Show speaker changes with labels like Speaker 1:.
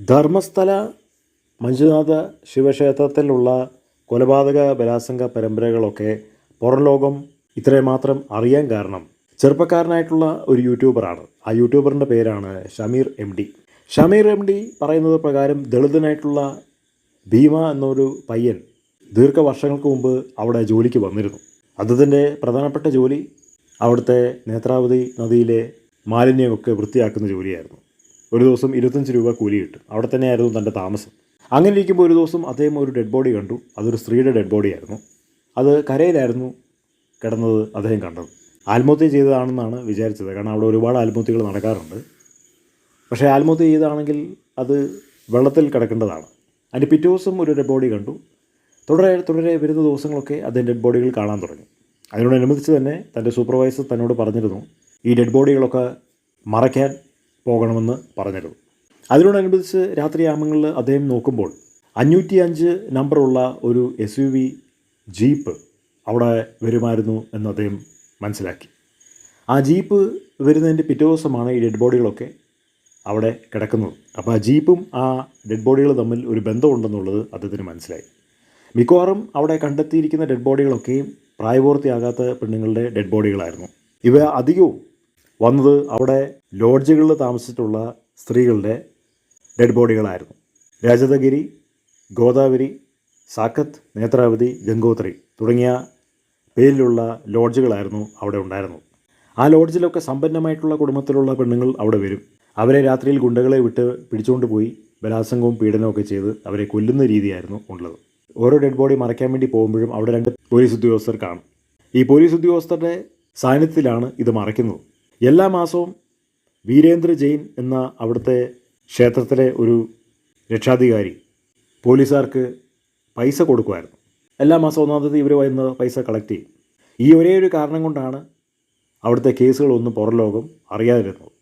Speaker 1: ധർമ്മസ്ഥല മഞ്ജുനാഥ ശിവക്ഷേത്രത്തിലുള്ള കൊലപാതക ബലാത്സംഗ പരമ്പരകളൊക്കെ പുറം ലോകം ഇത്രയും മാത്രം അറിയാൻ കാരണം ചെറുപ്പക്കാരനായിട്ടുള്ള ഒരു യൂട്യൂബറാണ്. ആ യൂട്യൂബറിന്റെ പേരാണ് Shameer M D. Shameer M D പറയുന്നത് പ്രകാരം ദളിതനായിട്ടുള്ള ഭീമ എന്നൊരു പയ്യൻ ദീർഘവർഷങ്ങൾക്ക് മുമ്പ് അവിടെ ജോലിക്ക് വന്നിരുന്നു. അദ്ദേഹത്തിന്റെ പ്രധാനപ്പെട്ട ജോലി അവിടുത്തെ നേത്രാവതി നദിയിലെ മാലിന്യമൊക്കെ വൃത്തിയാക്കുന്ന ജോലിയായിരുന്നു. ഒരു ദിവസം ഇരുപത്തഞ്ച് രൂപ കൂലി കിട്ടും. അവിടെ തന്നെയായിരുന്നു തന്റെ താമസം. അങ്ങനെ ഇരിക്കുമ്പോൾ ഒരു ദിവസം അദ്ദേഹം ഒരു ഡെഡ് ബോഡി കണ്ടു. അതൊരു സ്ത്രീയുടെ ഡെഡ് ബോഡി ആയിരുന്നു. അത് കരയിലായിരുന്നു കിടന്നത് അദ്ദേഹം കണ്ടത്. ആത്മഹത്യ ചെയ്തതാണെന്നാണ് വിചാരിച്ചത്. കാരണം അവിടെ ഒരുപാട് ആത്മഹത്യകൾ നടക്കാറുണ്ട്. പക്ഷേ ആത്മഹത്യ ചെയ്തതാണെങ്കിൽ അത് വെള്ളത്തിൽ കിടക്കേണ്ടതാണ്. അതിന്റെ പിറ്റേ ദിവസം ഒരു ഡെഡ് ബോഡി കണ്ടു. തുടരെ തുടരെ വരുന്ന ദിവസങ്ങളൊക്കെ അദ്ദേഹം ഡെഡ് ബോഡികൾ കാണാൻ തുടങ്ങി. അതിനോടനുബന്ധിച്ച് തന്നെ തന്റെ സൂപ്പർവൈസർ തന്നോട് പറഞ്ഞിരുന്നു ഈ ഡെഡ് ബോഡികളൊക്കെ മറയ്ക്കാൻ പോകണമെന്ന് പറഞ്ഞിരുന്നു അതിനോടനുബന്ധിച്ച് രാത്രിയാമങ്ങളിൽ അദ്ദേഹം നോക്കുമ്പോൾ അഞ്ഞൂറ്റി അഞ്ച് നമ്പറുള്ള ഒരു എസ് യു വി ജീപ്പ് അവിടെ വരുമായിരുന്നു എന്ന് അദ്ദേഹം മനസ്സിലാക്കി. ആ ജീപ്പ് വരുന്നതിന്റെ പിറ്റേ ദിവസമാണ് ഈ ഡെഡ് ബോഡികളൊക്കെ അവിടെ കിടക്കുന്നത്. അപ്പോൾ ആ ജീപ്പും ആ ഡെഡ് ബോഡികൾ തമ്മിൽ ഒരു ബന്ധമുണ്ടെന്നുള്ളത് അദ്ദേഹത്തിന് മനസ്സിലായി. മിക്കവാറും അവിടെ കണ്ടെത്തിയിരിക്കുന്ന ഡെഡ് ബോഡികളൊക്കെയും പ്രായപൂർത്തിയാകാത്ത പെണ്ണുങ്ങളുടെ ഡെഡ് ബോഡികളായിരുന്നു. ഇവ അധികവും വന്നത് അവിടെ ലോഡ്ജുകളിൽ താമസിച്ചിട്ടുള്ള സ്ത്രീകളുടെ ഡെഡ് ബോഡികളായിരുന്നു. രാജതഗിരി ഗോദാവരി സാക്കത്ത് നേത്രാവതി ഗംഗോത്രി തുടങ്ങിയ പേരിലുള്ള ലോഡ്ജുകളായിരുന്നു അവിടെ ഉണ്ടായിരുന്നത്. ആ ലോഡ്ജിലൊക്കെ സമ്പന്നമായിട്ടുള്ള കുടുംബത്തിലുള്ള പെണ്ണുങ്ങൾ അവിടെ വരും. അവരെ രാത്രിയിൽ ഗുണ്ടകളെ വിട്ട് പിടിച്ചുകൊണ്ട് പോയി ബലാത്സംഗവും പീഡനവും ഒക്കെ ചെയ്ത് അവരെ കൊല്ലുന്ന രീതിയായിരുന്നു ഉള്ളത്. ഓരോ ഡെഡ് ബോഡി മറയ്ക്കാൻ വേണ്ടി പോകുമ്പോഴും അവിടെ രണ്ട് പോലീസ് ഉദ്യോഗസ്ഥർ കാണും. ഈ പോലീസ് ഉദ്യോഗസ്ഥരുടെ സാന്നിധ്യത്തിലാണ് ഇത് മറയ്ക്കുന്നത്. എല്ലാ മാസവും വീരേന്ദ്ര ജെയിൻ എന്ന അവിടുത്തെ ക്ഷേത്രത്തിലെ ഒരു രക്ഷാധികാരി പോലീസുകാർക്ക് പൈസ കൊടുക്കുമായിരുന്നു. എല്ലാ മാസം ഒന്നാം തീയതി ഇവർ വന്ന് പൈസ കളക്ട് ചെയ്യും. ഈ ഒരേ ഒരു കാരണം കൊണ്ടാണ് അവിടുത്തെ കേസുകളൊന്നും പുറം ലോകം അറിയാതിരുന്നത്.